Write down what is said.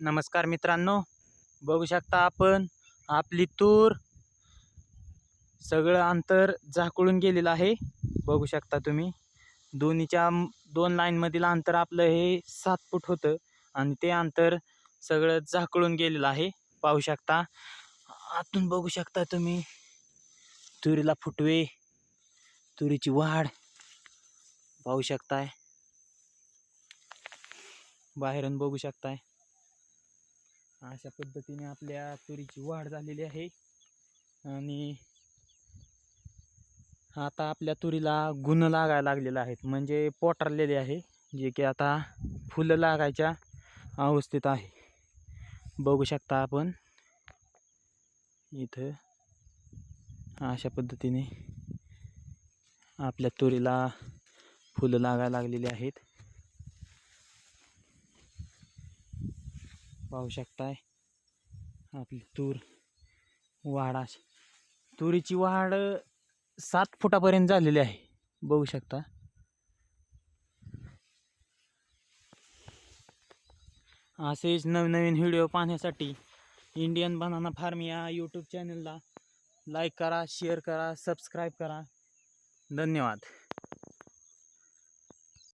नमस्कार मित्रांनो. बघू शकता आपण आपली तूर सगळं अंतर झाकळून गेलेलं आहे. बघू शकता तुम्ही. दोन्हीच्या दोन लाईनमधील अंतर आपलं हे सात फूट होतं आणि ते अंतर सगळं झाकळून गेलेलं आहे. पाहू शकता. आतून बघू शकता तुम्ही. तुरीला फुटवे. तुरीची वाढ. पाहू शकताय. बाहेरून बघू शकताय. अशा पद्धतीने आपल्या तुरीची वाढ झालेली आहे. आणि आता आपल्या तुरीला गुण लागायला लागलेलं आहेत. म्हणजे पोटारलेले आहे जे की आता फुलं लागायच्या अवस्थेत आहे. बघू शकता आपण. इथं अशा पद्धतीने आपल्या तुरीला फुलं लागायला लागलेली आहेत. पाहू शकताय. आपली तूर वाढ अशी तुरीची वाढ सात फुटापर्यंत झालेली आहे. बघू शकता. असेच नवनवीन व्हिडिओ पाहण्यासाठी इंडियन बनाना फार्म या यूट्यूब चॅनलला लाईक करा शेअर करा सबस्क्राईब करा. धन्यवाद.